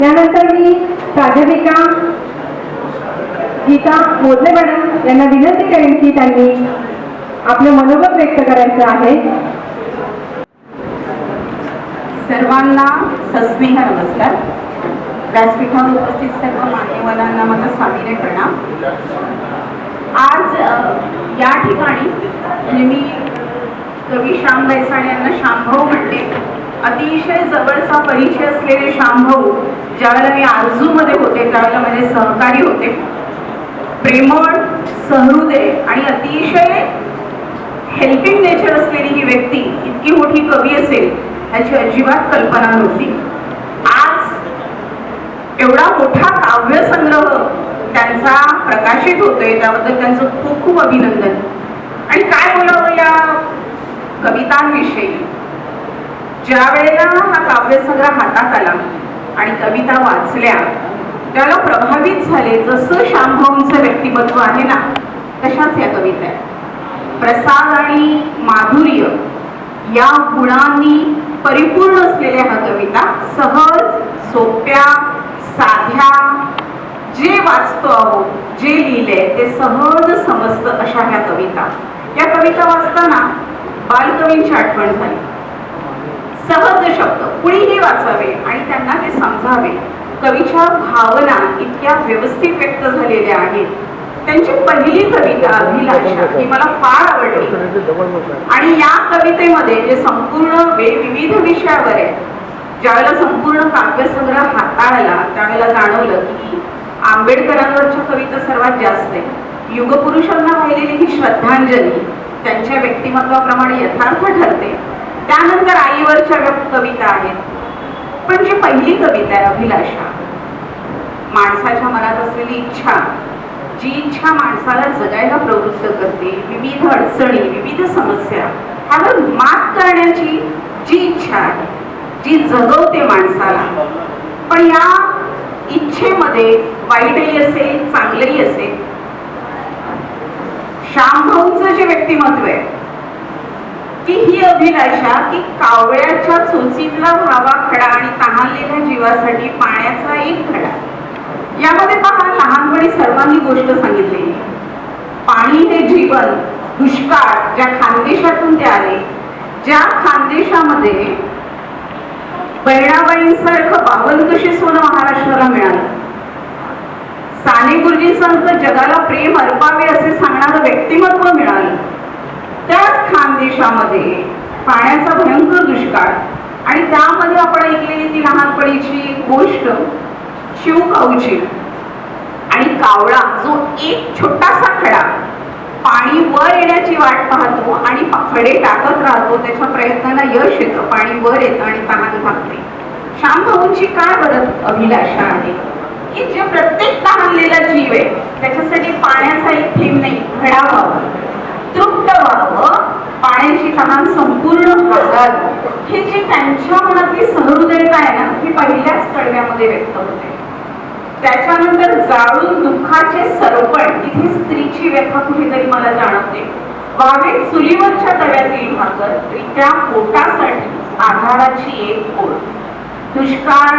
त्यानंतर मी प्राध्यापिका गीता मोदले मॅडम यांना विनंती करेन की त्यांनी आपलं मनोगत व्यक्त करायचं आहे. सर्वांना सस्नेह नमस्कार. व्यासपीठावर उपस्थित सर्व मान्यवरांना माझा स्वामीने प्रणाम. आज या ठिकाणी म्हणजे मी कवी श्याम बैसाणे यांना श्यामभाऊ म्हणते. अतिशय जवळचा परिचय असलेले शांभव ज्यावेळेला मी आरजूमध्ये होते त्यावेळेला माझे सहकारी होते. प्रेमळ सहृदय आणि अतिशय हेल्पिंग नेचर असलेली ही व्यक्ती इतकी मोठी कवी असेल याची अजिबात कल्पना नव्हती. आज एवढा मोठा काव्य संग्रह त्यांचा प्रकाशित होतोय त्याबद्दल त्यांचं खूप खूप अभिनंदन. आणि काय बोलावं या कवितांविषयी? ज्या वेळेला हा काव्यसंग्रह हातात आला आणि कविता वाचल्या त्याला प्रभावित झाले जसं शांभवचं व्यक्तिमत्व आहे ना तशाच या कविता आहेत. प्रसाद आणि माधुर्य या गुणांनी परिपूर्ण असलेल्या ह्या कविता सहज सोप्या साध्या जे वाचतो आहोत जे लिहिले ते सहज समजतं अशा ह्या कविता. या कविता वाचताना बालकवींची आठवण झाली. सहज शब्द कुणीही वाचावे आणि त्यांना ते समजावे? कवीच्या भावना इतक्या व्यवस्थित व्यक्त झालेल्या आहेत. त्यांची पहिली कविता अभिलाषा ही मला फार आवडली. आणि या कवितेमध्ये जे संपूर्ण विविध विषयावर आहे ज्यावेळेला संपूर्ण काव्यसंग्रह हाताळला त्यावेळेला जाणवलं की आंबेडकरांवरच्या कविता सर्वात जास्त आहे. युगपुरुषांना वाहिलेली ही श्रद्धांजली त्यांच्या व्यक्तिमत्वाप्रमाणे यथार्थ ठरते. त्यानंतर आईवरच्या कविता आहेत. पण जी पहिली कविता आहे अभिलाषा. माणसाच्या मनात असलेली इच्छा जी इच्छा माणसाला जगायला प्रवृत्त करते विविध अडचणी विविध समस्या ह्यावर मात करण्याची जी इच्छा आहे जी जगवते माणसाला. पण या इच्छेमध्ये वाईटही असेल चांगलंही असेल श्यामभाऊंचं जे व्यक्तिमत्व आहे की ही अभिलाषा की कावळ्याच्या चोचीतला व्हावा खडा आणि तहानलेल्या जीवासाठी पाण्याचा एक खडा. यामध्ये पहा लहानपणी सर्वांनी गोष्ट सांगितलेली पाणी हे जीवन दुष्काळ ज्या खानदेशातून ते आले. ज्या खानदेशामध्ये बहिणाबाईंसारखं बावन कशी सोनं महाराष्ट्राला मिळालं? साने गुरुजींसारखं जगाला प्रेम अर्पावे असे सांगणारं व्यक्तिमत्व मिळालं. त्याच खानदेशामध्ये पाण्याचा भयंकर दुष्काळ आणि त्यामध्ये आपण ऐकलेली ती लहानपणीची गोष्ट शिवकाऊची आणि कावळा जो एक छोटासा खडा पाणी वर येण्याची वाट पाहतो आणि खडे टाकत राहतो त्याच्या प्रयत्नाला यश येतं पाणी वर येतं आणि तहान भागते श्याम भाऊंची काय बरं अभिलाषा आहे? की जे प्रत्येक तहानलेला जीव आहे त्याच्यासाठी पाण्याचा एक थेंब नाही खडा व्हावा. तृप्त व्हावं पाण्याची तहान संपूर्ण भागात. हे जे त्यांच्या मनातली सहृदयता आहे ना ही पहिल्याच कडव्यामध्ये व्यक्त होते. त्याच्यानंतर जाळून दुःखाचे सरपण इथे स्त्रीची व्यथा कुठेतरी मला जाणवते. वावे चुलीवरच्या तव्यातील भाकर त्या पोटासाठी आधाराची एक ओळ. दुष्काळ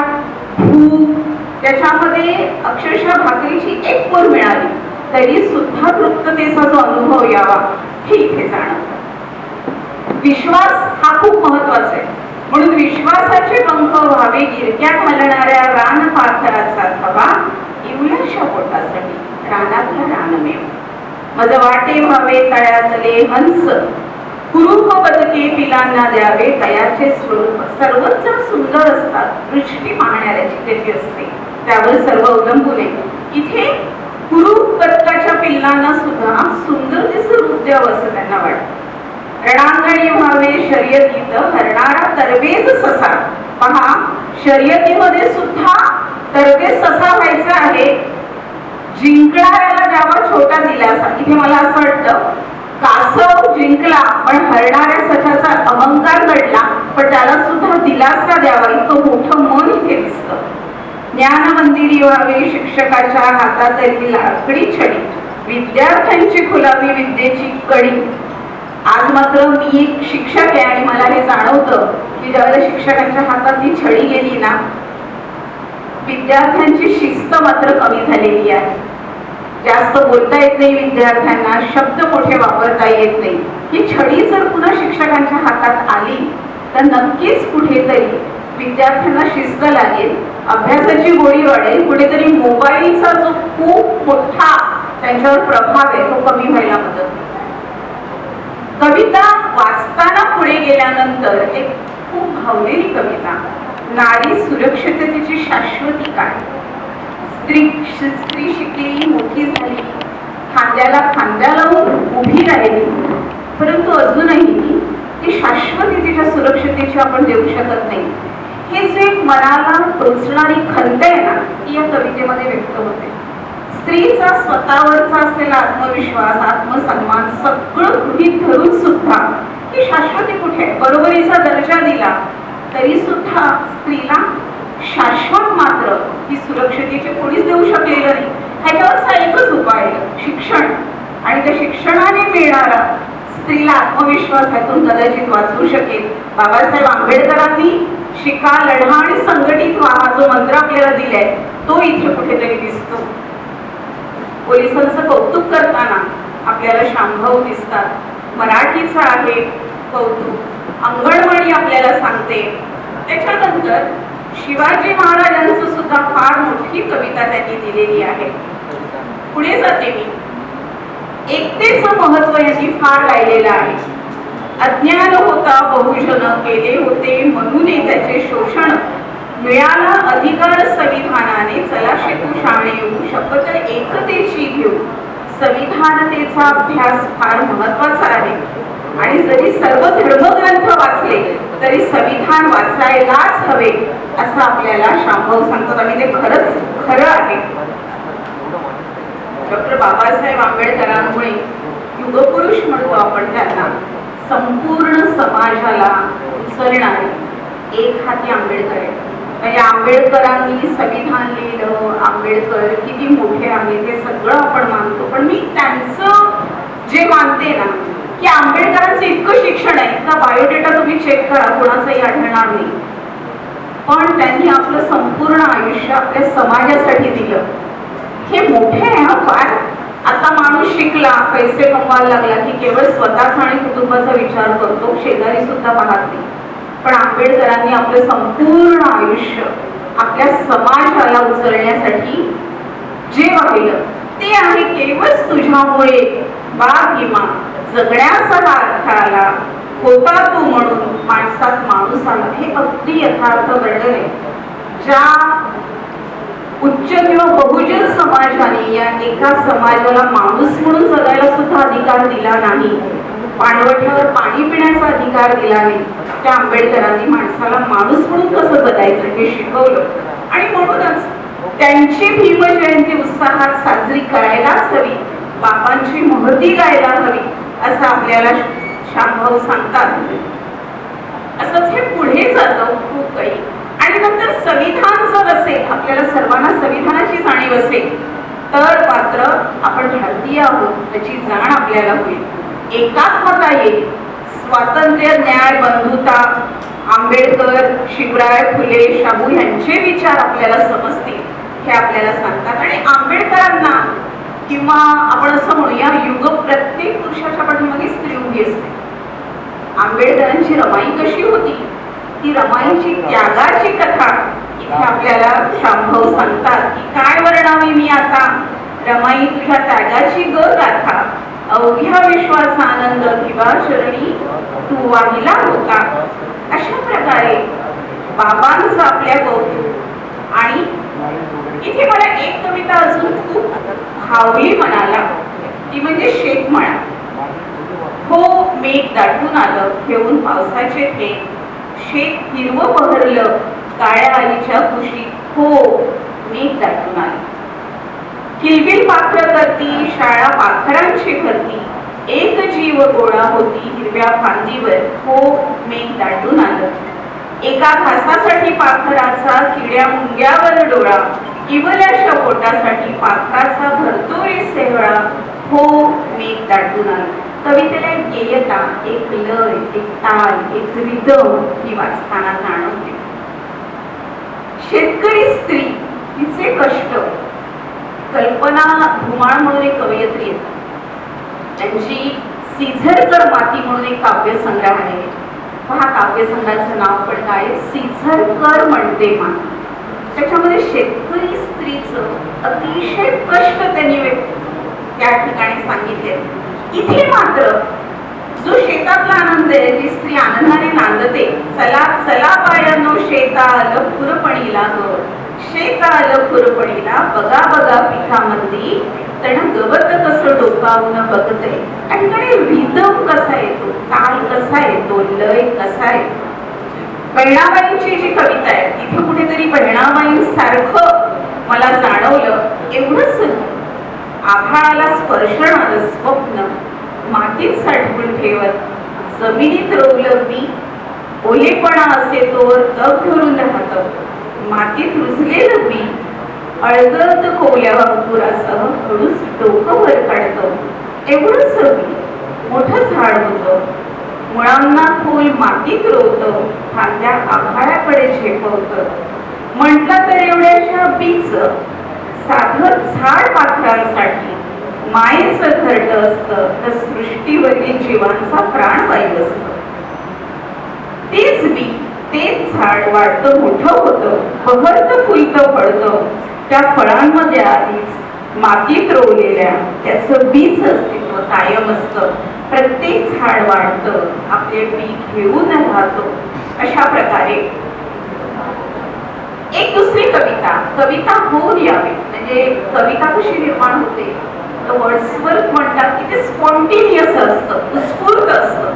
भूक त्याच्यामध्ये अक्षरशः भाकरीची एक पोर मिळाली. तरी सुद्धा तृप्ततेचा जो अनुभव यावा हे इथे जाणवतं विश्वास हा खूप महत्त्वाचा आहे. म्हणून विश्वासाचे पंख व्हावे गिरक्या घालणाऱ्या रान पाथराचा थवा इवल्याशा पोटासाठी रानातला रानमेव. मज वाटे व्हावे तळ्यातले हंस. कुरूप बदके पिलांना द्यावे तयाचे स्वरूप सर्वच सुंदर असतात. दृष्टी पाहणाऱ्याची त्याची असते? त्यावर सर्व अवलंबून आहे. इथे कुरु बदकाच्या पिल्लांना सुद्धा सुंदर दिसं रूप द्यावं असं त्यांना वाटतं. रणांगणी व्हावे शर्यतीत हरणारा तरबेज ससा. पहा शर्यतीमध्ये सुद्धा तरबेज ससा व्हायचा आहे. जिंकणाऱ्याला द्यावा छोटा दिलासा इथे मला असं वाटतं कासव जिंकला पण हरणाऱ्या सशाचा अहंकार घडला पण त्याला सुद्धा दिलासा द्यावा. इतकं मोठं मन इथे दिसतं. ज्ञान मंदिरी शिक्षकाच्या हातातली लाकडी छडी. विद्यार्थ्यांची खुलावी विद्येची कडी. आज मात्र मी एक शिक्षक आहे आणि मला हे जाणवतं की ज्यावेळेला शिक्षकांच्या हातात ती छडी गेली ना विद्यार्थ्यांची शिस्त मात्र कमी झालेली आहे. जास्त बोलता येत नाही विद्यार्थ्यांना शब्द मोठे वापरता येत नाही. ही छडी जर पुन्हा शिक्षकांच्या हातात आली तर नक्कीच कुठेतरी विद्यार्थ्यांना शिस्त लागेल अभ्यासाची गोडी वाढेल कुठेतरी मोबाईलचा जो खूप मोठा त्यांच्यावर प्रभाव आहे तो कमी व्हायला मदत कविता वाचताना पुढे गेल्यानंतर एक खूप भावलेली कविता नारी सुरक्षिततेची शाश्वती काय? स्त्री स्त्री शिकली मोठी झाली खांद्याला खांद्या लावून उभी राहिली परंतु अजूनही ती शाश्वती तिच्या सुरक्षतेची आपण देऊ शकत नाही. हे जे मनाला टोचणारी खंत आहे ना ती या कवितेमध्ये व्यक्त होते. स्त्रीचा स्वतःवरचा असलेला आत्मविश्वास आत्मसन्मान सगळं गृहीत धरून सुद्धा ही शाश्वती कुठे? आहे बरोबरीचा दर्जा दिला तरी सुद्धा स्त्रीला शाश्वत मात्र ही सुरक्षतेचे कोणीच देऊ शकलेलं नाही. ह्याच्यावरचा एकच उपाय शिक्षण. आणि त्या शिक्षणाने मिळणारा स्त्रीला आत्मविश्वास ह्यातून कदाचित वाचवू शकेल. बाबासाहेब आंबेडकरांनी शिका लढा आणि संघटित व्हा जो मंत्र आपल्याला दिलाय तो इथे कुठेतरी दिसतो. पोलिसांचं कौतुक करताना आपल्याला शांभव दिसतात. मराठीचं आहे कौतुक. अंगणवाडी आपल्याला सांगते. त्याच्यानंतर शिवाजी महाराजांचं सुद्धा फार मोठी कविता त्यांनी दिलेली आहे. पुढे जाते मी. एकतेचं महत्त्व यांनी फार गायलेलं आहे. अज्ञान होता बहुजन केले होते म्हणून त्याचे शोषण मिळाला अधिकार संविधानाने. चला शेतू शाणे येऊ शपथ एकतेची घेऊ. संविधानतेचा अभ्यास फार महत्त्वाचा आहे. आणि जरी सर्व धर्मग्रंथ वाचले तरी संविधान वाचायलाच हवे असं आपल्याला शांभव सांगतात आणि ते खरंच खरं आहे. डॉक्टर बाबासाहेब आंबेडकरांमुळे युगपुरुष म्हणू आपण त्यांना संपूर्ण समाजाला उचलणारे एक हाती आंबेडकर आहे म्हणजे आंबेडकरांनी संविधान लिहिलं आंबेडकर किती मोठे आहे हे सगळं आपण मानतो. पण मी त्यांचं जे मानते ना की आंबेडकरांचं इतकं शिक्षण आहे इतका बायोडेटा तुम्ही चेक करा कोणाचंही आढळणार नाही. पण त्यांनी आपलं संपूर्ण आयुष्य आपल्या समाज दिलं हे मोठे आहे हा फार आता माणूस शिकला पैसे कमवायला लागला की केवळ स्वतःचा आणि कुटुंबाचा विचार करतो शेजारी सुद्धा पाहत नाही. पण आंबेडकरांनी आपलं संपूर्ण आयुष्य आपल्या समाजाला उचलण्यासाठी जे वाहिलं ते आहे केवळ तुझ्यामुळे. बागिमा जगण्याचा अर्थ आला होता तू म्हणून माणसात माणूस आला हे अगदी यथार्थ वर्णन आहे. ज्या उच्च किंवा बहुजन समाजाने या एका समाजाला माणूस म्हणून जगायला सुद्धा अधिकार दिला नाही. पाणवठ्यावर पाणी पिण्याचा अधिकार दिला नाही. त्या आंबेडकरांनी माणसाला माणूस म्हणून कसं जगायचं हे शिकवलं. आणि म्हणूनच त्यांची भीमजयंती उत्साहात साजरी करायलाच हवी. बाबांची महती गायला हवी असं आपल्याला शांभाऊ सांगतात. असंच हे पुढे जातं खूप काही. आणि नंतर संविधान जर असेल आपल्याला सर्वांना संविधानाची जाणीव असेल तर मात्र आपण भारतीय आहोत त्याची जाण आपल्याला होईल. एकात्मता येईल स्वातंत्र्य न्याय बंधुता आंबेडकर शिवराय फुले शाहू यांचे विचार आपल्याला समजतील हे आपल्याला सांगतात. आणि आंबेडकरांना किंवा आपण असं म्हणूया युग प्रत्येक पुरुषाच्या पाठीमागे स्त्री उभी असते. आंबेडकरांची रमाई कशी होती? ती रमाईची त्यागाची कथा इथे आपल्याला शांभव सांगतात की काय वर्णावी मी आता? रमाई तुझ्या त्यागाची ग गाथा. अवघ्या विश्वास आनंद किंवा शरणी तू वाहिला होता. अशा प्रकारे बाबांचं आपल्या कौतुक. आणि इथे मला एक कविता अजून खूप भावली म्हणाला. ती म्हणजे शेख म्हणा. हो मेघ दाटून आलं. घेऊन पावसाचे थेंब शेत हिरवं बहरलं काळ्या आईच्या खुशी. हो मी दाटून आलं. किलबिल पात्र करती शाळा पाखरांची भरती एक जीव गोळा होती हिरव्या फांदीवर. हो मेघ दाटून आलं. एका घासासाठी पाखराचा किड्या मुंग्यावर डोळा इवल्याच्या पोटासाठी पाखराचा भरतोरी सेवळा. हो मेघ दाटून आलं. कवितेला एक गेयता एक लय एक ताल एक रिदम ही वाचताना जाणवते. शेतकरी स्त्री धुमाळ म्हणून एक कवयित्री येतात त्यांची सीझरकर माती म्हणून एक काव्यसंग्रह आहे. हा काव्यसंग्रहाचं नाव पण काय? सीझरकर म्हणते माती. त्याच्यामध्ये शेतकरी स्त्रीचं अतिशय कष्ट त्यांनी व्यक्त त्या ठिकाणी सांगितले. इथे मात्र जो शेतातला आनंद आहे जी स्त्री आनंदाने नांदते. चला चला बायानो शेता आलं खुरपणीला ग. शेता आलं खुरपणीला बघा बघा पिकामंदी त्यानं गवत कसं डोकावून बघतय. आणि ठिकाणी रिदम कसा येतो ताल कसा येतो लय कसा येतो. बहिणाबाईंची जी कविता आहे तिथे कुठेतरी बहिणाबाईंसारखं मला जाणवलं. एवढंच आभाळाला स्पर्शणार स्वप्न मातीत साठवून ठेवत जमिनीत रोवलं मी. ओलेपणा असे तोवर तग धरून राहत. मातीत रुजलेलं मी. अळगळत कोवल्या वापुरासह हळूच डोकं वर काढत. एवढंच मी मोठं झाड होतं. मुळांना फूल मातीत रोवतं. फांद्या आभाळाकडे झेपवत. म्हटलं तर एवढ्याशा बीच. साधं झाड पाखरांसाठी मायेचं घरट असतं तर सृष्टीवरील जीवांचा प्राणवायू असतं. तेच बी तेच झाड वाढतं मोठं होतं बहरतं फुलतं फळतं. त्या फळांमध्ये आधीच मातीत रोवलेल्या त्याचं बीज अस्तित्व कायम असतं. प्रत्येक झाड वाढतं आपले पीक घेऊन राहतो. अशा प्रकारे. एक दुसरी कविता कविता होऊन यावी. म्हणजे कविता कशी निर्माण होते? वर्ड्सवर्थ म्हणतात की ते स्पॉन्टेनियस असतं उत्स्फूर्त असतं.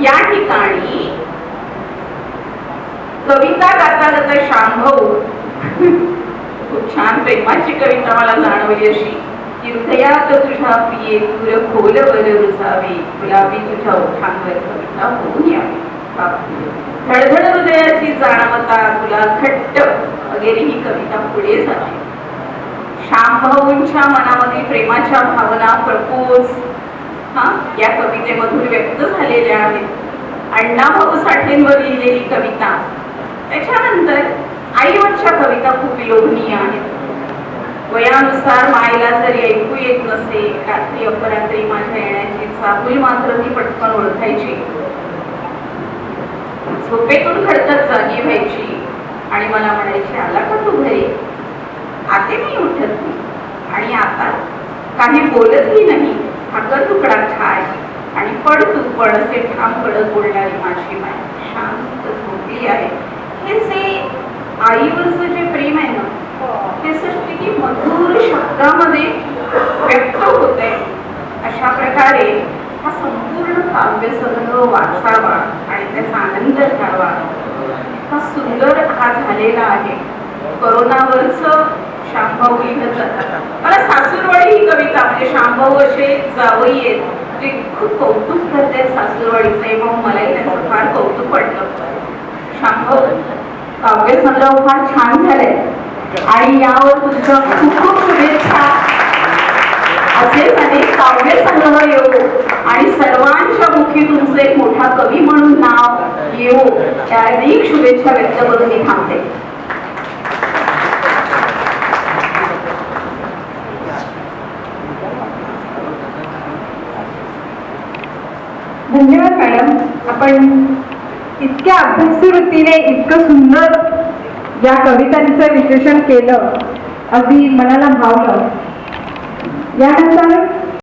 या ठिकाणी कविता गाता गाता शांभव. खूप छान प्रेमाची कविता मला जाणवली अशी. की हृदयात तुझ्या प्रिये तुर खोलवर रुजावे गुलाबी तुझ्या ओठांवर कविता होऊन यावी. धडधड हृदयाची जाणवता तुला घट्ट. वगैरे ही कविता पुढे जाते. श्यामभाऊंच्या मनामध्ये प्रेमाच्या भावना प्रपोज हा या कवितेमधून व्यक्त झालेल्या आहेत. अण्णा भाऊ साठेंवर लिहिलेली कविता. त्याच्यानंतर आईवरच्या कविता खूप विलोभनीय आहेत. वयानुसार मायला जरी ऐकू येत नसे रात्री अपरात्री माझ्या येण्याची चाहूल मात्र ती पटकन ओळखायची. झोपेतून खडकत जागी व्हायची आणि मला म्हणायची आला का तू घरी? आते मी उठत नाही आणि आता काही बोलतही नाही. हाकर तुकडा खाय आणि पड तू पड असे ठाम पडत बोलणारी माझी माय. शांत झोपली आहे. हे जे आईवरचं जे प्रेम आहे ना ते असं किती मधुर शब्दामध्ये व्यक्त होत आहे अशा प्रकारे हा संपूर्ण काव्यसंग्रह वाचावा आणि त्याचा आनंद घ्यावा. इतका सुंदर हा झालेला आहे. करोनावरच शांभाऊ लिहिलं जातं मला सासूरवाडी ही कविता म्हणजे शांभाऊ असे जावई आहेत जे खूप कौतुक करतात सासूरवाडीचं आहे मग मलाही त्यांचं फार कौतुक वाटलं शांभाऊ काव्यसंग्रह फार छान झालाय. आणि यावर तुमचं खूप खूप शुभेच्छा. असेच अनेक काव्य संग्रह येऊ. आणि सर्वांच्या मुखी तुमचं एक मोठा कवी म्हणून नाव येऊ. त्या अनेक शुभेच्छा व्यक्त करून मी थांबते धन्यवाद मॅडम पण इतक्या अभ्यासी वृत्तीने इतकं सुंदर या कवितांचं विश्लेषण केलं अगदी मनाला भावलं. यानंतर